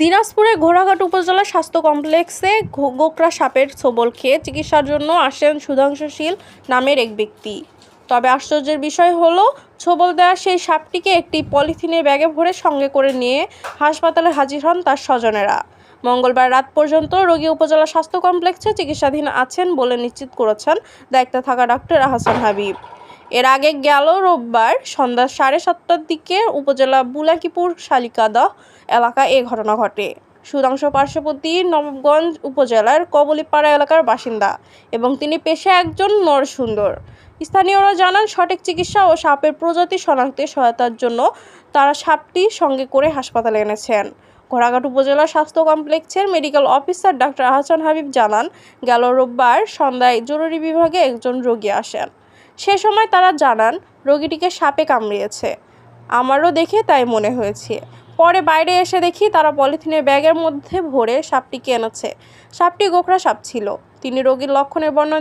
দিনাজপুরের ঘোড়াঘাট উপজেলা স্বাস্থ্য কমপ্লেক্সে গোকরা সাপের ছোবল খেয়ে চিকিৎসার জন্য আসেন সুধাংশুশীল নামের এক ব্যক্তি। তবে আশ্চর্যের বিষয় হলো, ছোবল দেওয়া সেই সাপটিকে একটি পলিথিনের ব্যাগে ভরে সঙ্গে করে নিয়ে হাসপাতালে হাজির হন তার স্বজনেরা। মঙ্গলবার রাত পর্যন্ত রোগী উপজেলা স্বাস্থ্য কমপ্লেক্সে চিকিৎসাধীন আছেন বলে নিশ্চিত করেছেন দায়িত্বে থাকা ডক্টর আহসান হাবিব। এর আগে গেল রোববার সন্ধ্যা সাড়ে সাতটার দিকে উপজেলা বুলাকিপুর শালিকাদহ এলাকায় এ ঘটনা ঘটে। সুধাংশ পার্শ্ববর্তী নবগঞ্জ উপজেলার কবলিপাড়া এলাকার বাসিন্দা এবং তিনি পেশায় একজন নরসুন্দর স্থানীয়রা জানান, সঠিক চিকিৎসা ও সাপের প্রজাতি শনাক্তে সহায়তার জন্য তারা সাপটি সঙ্গে করে হাসপাতালে এনেছেন। ঘোড়াঘাট উপজেলা স্বাস্থ্য কমপ্লেক্সের medical officer doctor Ahsan Habib জানান, গেল রোববার সন্ধ্যায় জরুরি বিভাগে একজন রোগী আসেন। সে সময় তারা জানান, রোগীটিকে সাপে কামড়িয়েছে। আমারও দেখে তাই মনে হয়েছে। পরে বাইরে এসে দেখি তারা পলিথিনের ব্যাগের মধ্যে ভরে সাপটিকে এনেছে। সাপটি গোখরা সাপ ছিল। তিনি রোগীর লক্ষণের বর্ণনা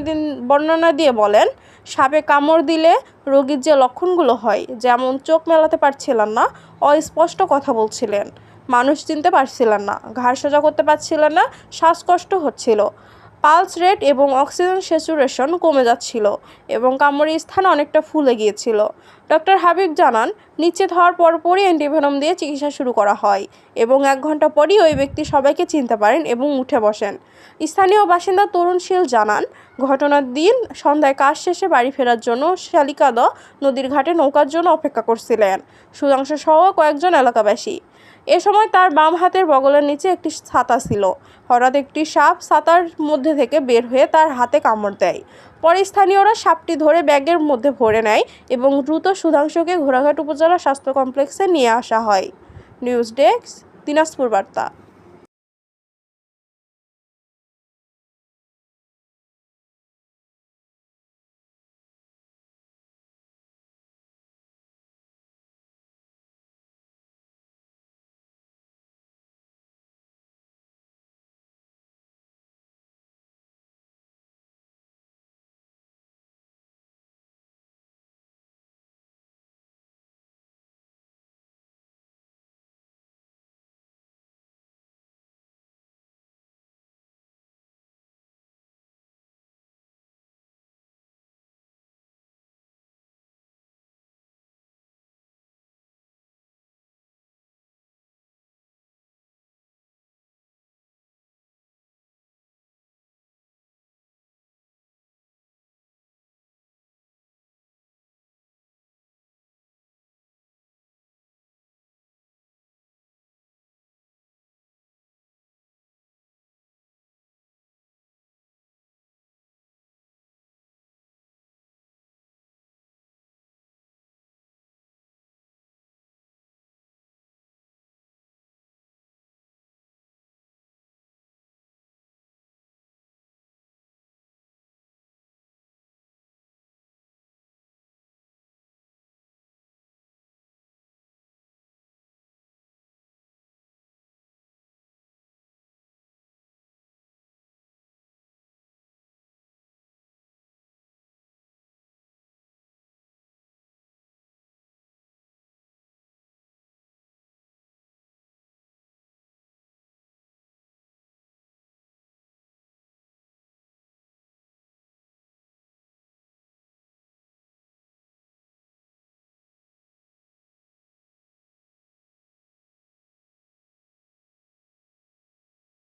বর্ণনা দিয়ে বলেন, সাপে কামড় দিলে রোগীর যে লক্ষণগুলো হয়, যেমন চোখ মেলাতে পারছিলেন না, অস্পষ্ট কথা বলছিলেন। মানুষ চিনতে পারছিলেন না, ঘাড় সোজা করতে পারছিলেন না, শ্বাসকষ্ট হচ্ছিল। পালস রেট এবং অক্সিজেন স্যাচুরেশন কমে যাচ্ছিল এবং কামড়ের স্থান অনেকটা ফুলে গিয়েছিল। ডক্টর হাবিব জানান, নিশ্চিত হওয়ার পরপরই অ্যান্টিভেনম দিয়ে চিকিৎসা শুরু করা হয় এবং এক ঘণ্টা পরই ওই ব্যক্তি সবাইকে চিনতে পারেন এবং উঠে বসেন। স্থানীয় বাসিন্দা তরুণ শীল জানান, ঘটনার দিন সন্ধ্যায় কাজ শেষে বাড়ি ফেরার জন্য শালিকাদ নদীর ঘাটে নৌকার জন্য অপেক্ষা করছিলেন। সুধাংশ সহ কয়েকজন এলাকাবাসী। এ সময় তার বাম হাতের বগলের নিচে একটি ছাতা ছিল। হঠাৎ একটি সাপ ছাতার মধ্যে থেকে বের হয়ে তার হাতে কামড় দেয়। পরে স্থানীয়রা সাপটি ধরে ব্যাগের মধ্যে ভরে নেয় এবং দ্রুত সুধাংশকে ঘোড়াঘাট উপজেলা স্বাস্থ্য কমপ্লেক্সে নিয়ে আসা হয়। নিউজ ডেস্ক, দিনাজপুর বার্তা।